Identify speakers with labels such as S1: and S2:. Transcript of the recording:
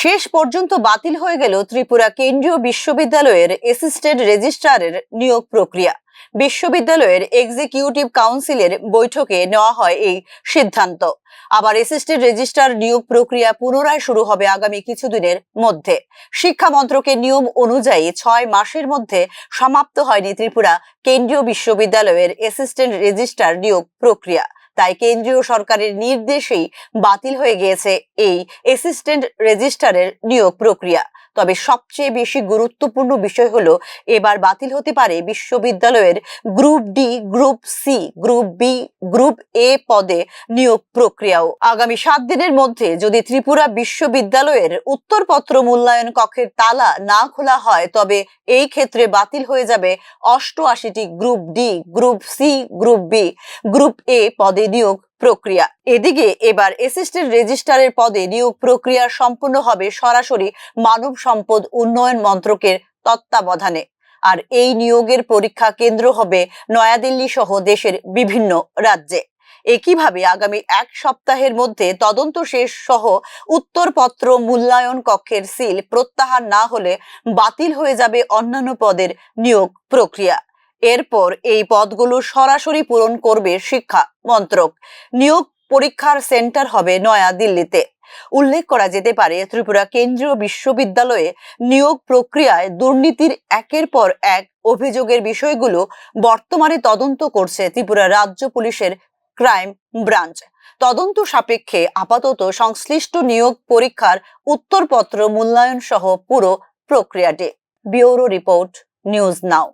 S1: শেষ পর্যন্ত বাতিল হয়ে গেল ত্রিপুরা কেন্দ্রীয় বিশ্ববিদ্যালয়ের অ্যাসিস্ট্যান্ট রেজিস্ট্রারের নিয়োগ প্রক্রিয়া। বিশ্ববিদ্যালয়ের এক্সিকিউটিভ কাউন্সিলের বৈঠকে নেওয়া হয় এই সিদ্ধান্ত। আবার অ্যাসিস্ট্যান্ট রেজিস্ট্রার নিয়োগ প্রক্রিয়া পুনরায় শুরু হবে আগামী কিছুদিনের মধ্যে। শিক্ষা মন্ত্রকের নিয়ম অনুযায়ী ছয় মাসের মধ্যে সমাপ্ত হয়নি ত্রিপুরা কেন্দ্রীয় বিশ্ববিদ্যালয়ের অ্যাসিস্ট্যান্ট রেজিস্ট্রার নিয়োগ প্রক্রিয়া। তাই কেন্দ্রীয় সরকারের নির্দেশেই বাতিল হয়ে গিয়েছে এই অ্যাসিস্ট্যান্ট রেজিস্ট্রারের নিয়োগ প্রক্রিয়া। তবে সবচেয়ে বেশি গুরুত্বপূর্ণ বিষয় হলো, এবার বাতিল হতে পারে বিশ্ববিদ্যালয়ের group D, group C, group B, group A পদে নিয়োগ প্রক্রিয়াও। আগামী সাত দিনের মধ্যে যদি ত্রিপুরা বিশ্ববিদ্যালয়ের উত্তরপত্র মূল্যায়ন কক্ষের তালা না খোলা হয়, তবে এই ক্ষেত্রে বাতিল হয়ে যাবে অষ্টআশিটি group D, group C, group B. Group A পদে নিয়োগ প্রক্রিয়া। এদিকে এবার অ্যাসিস্ট্যান্ট রেজিস্ট্রারের পদে নিয়োগ প্রক্রিয়া সম্পূর্ণ হবে সরাসরি মানব সম্পদ উন্নয়ন মন্ত্রকের তত্ত্বাবধানে। আর এই নিয়োগের পরীক্ষা কেন্দ্র হবে নয়াদিল্লি সহ দেশের বিভিন্ন রাজ্যে। একইভাবে আগামী এক সপ্তাহের মধ্যে তদন্ত শেষ সহ উত্তরপত্র মূল্যায়ন কক্ষের সিল প্রত্যাহার না হলে বাতিল হয়ে যাবে অন্যান্য পদের নিয়োগ প্রক্রিয়া। এরপর এই পদগুলো সরাসরি পূরণ করবে শিক্ষা মন্ত্রক। নিয়োগ পরীক্ষার সেন্টার হবে নয়া দিল্লিতে উল্লেখ করা যেতে পারে, ত্রিপুরা কেন্দ্রীয় বিশ্ববিদ্যালয়ে নিয়োগ প্রক্রিয়ায় দুর্নীতির একের পর এক অভিযোগের বিষয়গুলো বর্তমানে তদন্ত করছে ত্রিপুরা রাজ্য পুলিশের ক্রাইম ব্রাঞ্চ। তদন্ত সাপেক্ষে আপাতত সংশ্লিষ্ট নিয়োগ পরীক্ষার উত্তরপত্র মূল্যায়ন সহ পুরো প্রক্রিয়াটি। Bureau report, news now.